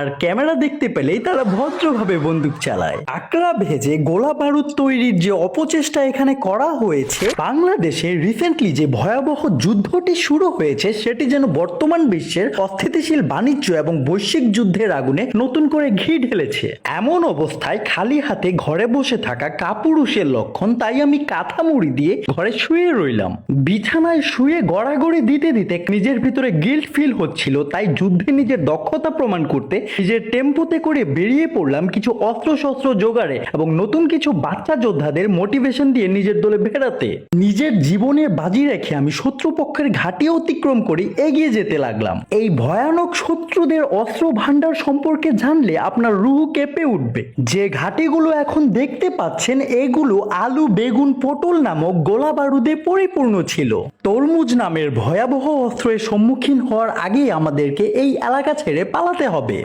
আর camera দেখতে পেলেই তারা ভদ্রভাবে বন্দুক চালায়। আকরা ভেজে গোলা বারুদ তৈরির যে অপচেষ্টা এখানে করা হয়েছে, বাংলাদেশে রিসেন্টলি যে ভয়াবহ যুদ্ধটি শুরু হয়েছে, সেটি যেন বর্তমান বিশ্বের অস্থিতিশীল বাণিজ্য এবং বৈশ্বিক যুদ্ধের আগুনে নতুন করে ঘি ঢেলেছে। এমন অবস্থায় খালি হাতে ঘরে বসে থাকা কাপুরুষের লক্ষণ, তাই আমি কাঁথা মুড়ি দিয়ে ঘরে শুয়ে রইলাম। বিছানায় শুয়ে গড়াগড়ি দিতে দিতে নিজের ভিতরে গিল্ট ফিল হচ্ছিল, তাই যুদ্ধে নিজের দক্ষতা প্রমাণ করতে নিজের টেম্পোতে করে বেরিয়ে পড়লাম কিছু অস্ত্র শস্ত্র জোগাড়ে এবং নতুন কিছু বাচ্চা যোদ্ধাদের মোটিভেশন দিয়ে নিজের দলে বেড়াতে। নিজের জীবনে বাজি রেখে আমি শত্রুপক্ষের ঘাটি অতিক্রম করে এগিয়ে যেতে লাগলাম। এই ভয়ানক শত্রুদের অস্ত্র ভান্ডার সম্পর্কে জানলে আপনার রুহ কেঁপে উঠবে। যে ঘাটিগুলো এখন দেখতে পাচ্ছেন, এগুলো আলু বেগুন পটল নামক গোলা বারুদে পরিপূর্ণ ছিল। তরমুজ নামের ভয়াবহ অস্ত্রের সম্মুখীন হওয়ার আগেই আমাদেরকে এই এলাকা ছেড়ে পালাতে হবে।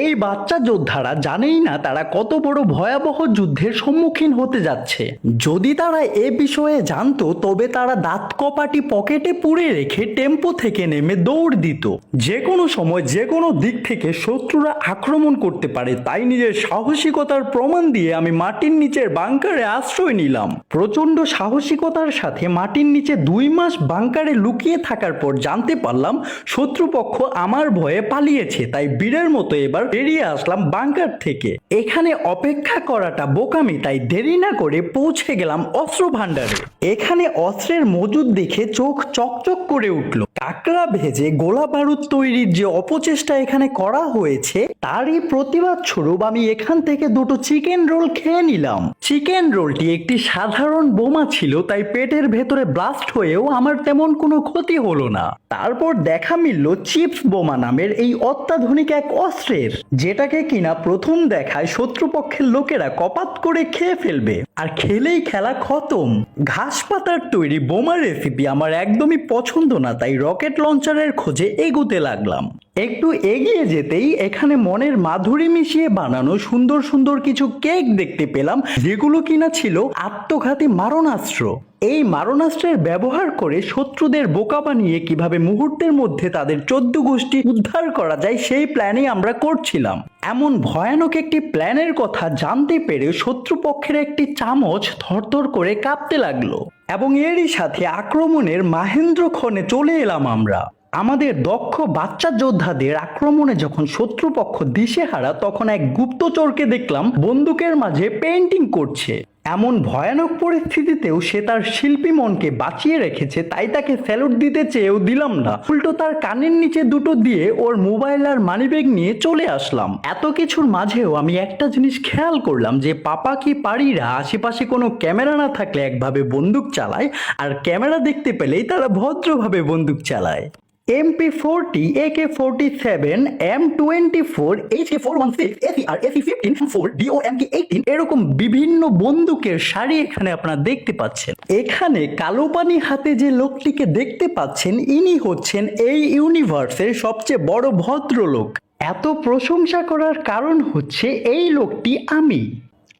এই বাচ্চা যোদ্ধারা জানেই না তারা কত বড় ভয়াবহ যুদ্ধের সম্মুখীন হতে যাচ্ছে। যদি তারা এ বিষয়ে জানতো, তবে তারা দাঁত কপাটি পকেটে পুড়ে রেখে টেম্পো থেকে নেমে দৌড় দিত। যে কোনো সময় যে কোনো দিক থেকে শত্রুরা আক্রমণ করতে পারে, তাই নিজের সাহসিকতার প্রমাণ দিয়ে আমি মাটির নিচের বাংকারে আশ্রয় নিলাম। প্রচণ্ড সাহসিকতার সাথে মাটির নিচে দুই মাস বাংকারে লুকিয়ে থাকার পর জানতে পারলাম, শত্রুপক্ষ আমার ভয়ে পালিয়েছে, তাই বীরের মতো এবার বেরিয়ে আসলাম বাংকার থেকে। এখানে অপেক্ষা করাটা বোকামি, তাই দেরি না করে পৌঁছে গেলাম অস্ত্র ভান্ডারে এখানে অস্ত্রের মজুদ দেখে চোখ চকচক করে উঠল। কাকড়া ভেজে গোলা বারুদ তৈরির যে অপচেষ্টা এখানে করা হয়েছে, তারই প্রতিবাদ স্বরূপ আমি এখান থেকে দুটো চিকেন রোল খেয়ে নিলাম। চিকেন রোলটি একটি সাধারণ বোমা ছিল, তাই পেটের ভেতরে ব্লাস্ট হয়েও আমার তেমন কোনো ক্ষতি হলো না। তারপর দেখা মিলল চিপস বোমা নামের এই অত্যাধুনিক এক অস্ত্রের। যেটাকে কিনা প্রথম দেখায় শত্রুপক্ষের লোকেরা কপাত করে খেয়ে ফেলবে। আর খেলেই খেলা খতম। ঘাস পাতার তৈরি বোমার রেসিপি আমার একদমই পছন্দ না, তাই রকেট লঞ্চারের খোঁজে এগুতে লাগলাম। একটু এগিয়ে যেতেই এখানে মনের মাধুরী মিশিয়ে বানানো সুন্দর সুন্দর কিছু কেক দেখতে পেলাম, যেগুলো কিনা ছিল আত্মঘাতী মারণাস্ত্র। এই মারণাস্ত্রের ব্যবহার করে শত্রুদের বোকা বানিয়ে কীভাবে মুহূর্তের মধ্যে তাদের চোদ্দ গোষ্ঠী উদ্ধার করা যায়, সেই প্ল্যানই আমরা করছিলাম। এমন ভয়ানক একটি প্ল্যানের কথা জানতে পেরে শত্রুপক্ষের একটি চামচ থরথর করে কাঁপতে লাগল। এবং এরই সাথে আক্রমণের মাহেন্দ্র ক্ষণে চলে এলাম আমরা। আমাদের দক্ষ বাচ্চা যোদ্ধাদের আক্রমণে যখন শত্রুপক্ষ দিশেহারা তখন এক গুপ্তচরকে দেখলাম বন্দুকের মাঝে পেন্টিং করছে। এমন ভয়ানক পরিস্থিতিতেও সে তার শিল্পী মনকে বাঁচিয়ে রেখেছে, তাই তাকে স্যালুট দিতে চেয়েও দিলাম না। উল্টো তার কানের নিচে দুটো দিয়ে ওর মোবাইল আর মানিব্যাগ নিয়ে চলে আসলাম। এত কিছুর মাঝেও আমি একটা জিনিস খেয়াল করলাম যে পাপা কি পাড়িরা আশেপাশে কোনো ক্যামেরা না থাকলে একভাবে বন্দুক চালায়, আর ক্যামেরা দেখতে পেলেই তারা ভদ্রভাবে বন্দুক চালায়। MP forty AK forty seven M twenty four H K four one six AC R AC fifteen four DO M K eighteen এরকম বিভিন্ন বন্দুকের সারি এখানে আপনারা দেখতে পাচ্ছেন। এখানে কালো পানি হাতে যে লোকটিকে দেখতে পাচ্ছেন, ইনি হচ্ছেন এই ইউনিভার্সের সবচেয়ে বড় ভদ্রলোক। এত প্রশংসা করার কারণ হচ্ছে এই লোকটি আমি।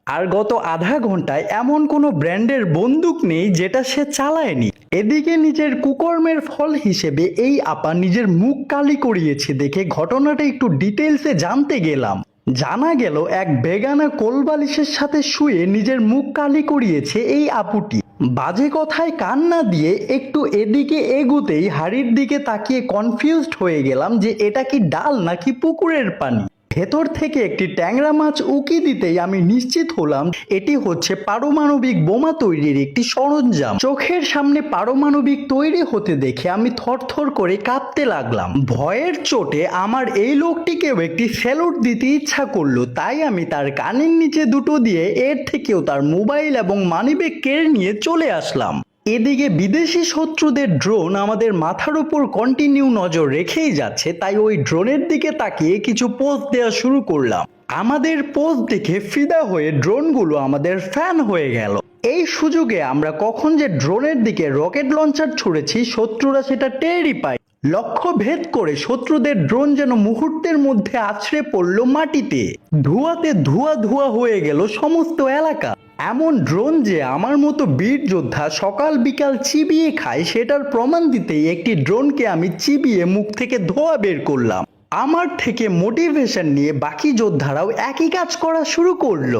আর গত আধা ঘন্টায় এমন কোনো ব্র্যান্ডের বন্দুক নেই যেটা সে চালায়নি। এদিকে নিজের কুকর্মের ফল হিসেবে এই আপা নিজের মুখ কালি করিয়েছে দেখে ঘটনাটা একটু ডিটেলসে জানতে গেলাম। জানা গেল এক বেগানা কোলবালিশের সাথে শুয়ে নিজের মুখ কালি করিয়েছে এই আপুটি। বাজে কথায় কান না দিয়ে একটু এদিকে এগুতেই হাড়ির দিকে তাকিয়ে কনফিউজড হয়ে গেলাম যে এটা কি ডাল নাকি পুকুরের পানি। ভেতর থেকে একটি ট্যাংরা মাছ উকি দিতেই আমি নিশ্চিত হলাম এটি হচ্ছে পারমাণবিক বোমা তৈরির একটি সরঞ্জাম। চোখের সামনে পারমাণবিক তৈরি হতে দেখে আমি থরথর করে কাঁপতে লাগলাম। ভয়ের চোটে আমার এই লোকটিকেও একটি স্যালুট দিতে ইচ্ছা করল, তাই আমি তার কানের নিচে দুটো দিয়ে এর থেকেও তার মোবাইল এবং মানিব্যাগ কেড়ে নিয়ে চলে আসলাম। এদিকে বিদেশি শত্রুদের ড্রোন আমাদের মাথার উপর কন্টিনিউ নজর রেখেই যাচ্ছে, তাই ওই ড্রোনের দিকে তাকিয়ে কিছু পোস্ট দেওয়া শুরু করলাম। আমাদের পোস্ট দেখে ফিদা হয়ে ড্রোনগুলো আমাদের ফ্যান হয়ে গেল। এই সুযোগে আমরা কখন যে ড্রোনের দিকে রকেট লঞ্চার ছুড়েছি, শত্রুরা সেটা টেরই পায় লক্ষ্য ভেদ করে শত্রুদের ড্রোন যেন মুহূর্তের মধ্যে আছড়ে পড়ল মাটিতে। ধোঁয়াতে ধোঁয়া ধোঁয়া হয়ে গেল সমস্ত এলাকা। এমন ড্রোন যে আমার মতো বীর যোদ্ধা সকাল বিকাল চিবিয়ে খায়, সেটার প্রমাণ দিতেই একটি ড্রোনকে আমি চিবিয়ে মুখ থেকে ধোঁয়া বের করলাম। আমার থেকে মোটিভেশন নিয়ে বাকি যোদ্ধারাও একই কাজ করা শুরু করল।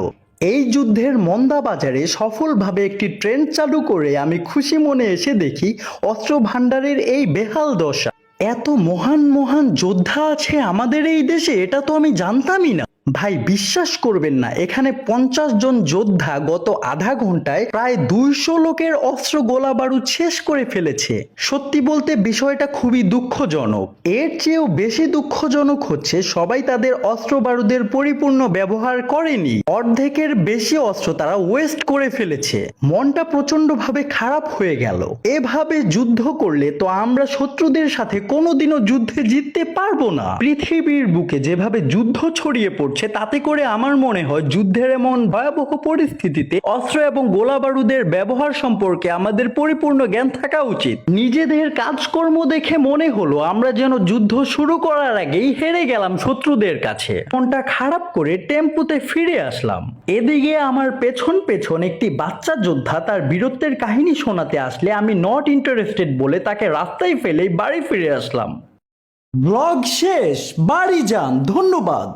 এই যুদ্ধের মন্দা বাজারে সফলভাবে একটি ট্রেন চালু করে আমি খুশি মনে এসে দেখি অস্ত্র ভাণ্ডারের এই বেহাল দশা। এত মহান মহান যোদ্ধা আছে আমাদের এই দেশে এটা তো আমি জানতামই না। ভাই, বিশ্বাস করবেন না, এখানে পঞ্চাশ জন যোদ্ধা গত আধা ঘন্টায় প্রায় দুইশো লোকের অস্ত্র গোলা বারুদ শেষ করে ফেলেছে। সত্যি বলতে বিষয়টা খুবই দুঃখজনক। এর চেয়েও বেশি দুঃখজনক হচ্ছে সবাই তাদের অস্ত্র বারুদের পরিপূর্ণ ব্যবহার করেনি। অর্ধেকের বেশি অস্ত্র তারা ওয়েস্ট করে ফেলেছে। মনটা প্রচন্ডভাবে খারাপ হয়ে গেল। এভাবে যুদ্ধ করলে তো আমরা শত্রুদের সাথে কোনোদিনও যুদ্ধে জিততে পারব না। পৃথিবীর বুকে যেভাবে যুদ্ধ ছড়িয়ে পড়ছে তাতে করে আমার মনে হয় যুদ্ধের এমন ভয়াবহ পরিস্থিতিতে অস্ত্র এবং গোলা বারুদের ব্যবহার সম্পর্কে আমাদের পরিপূর্ণ জ্ঞান থাকা উচিত। নিজেদের কাজকর্ম দেখে মনে হলো, আমরা যেন যুদ্ধ শুরু করার আগেই হেরে গেলাম শত্রুদের কাছে। ফোনটা খারাপ করে টেম্পুতে ফিরে আসলাম। এদিকে আমার পেছন পেছন একটি বাচ্চা যোদ্ধা তার বীরত্বের কাহিনী শোনাতে আসলে আমি নট ইন্টারেস্টেড বলে তাকে রাস্তায় ফেলেই বাড়ি ফিরে আসলাম। ব্লগ শেষ, বাড়ি যান, ধন্যবাদ।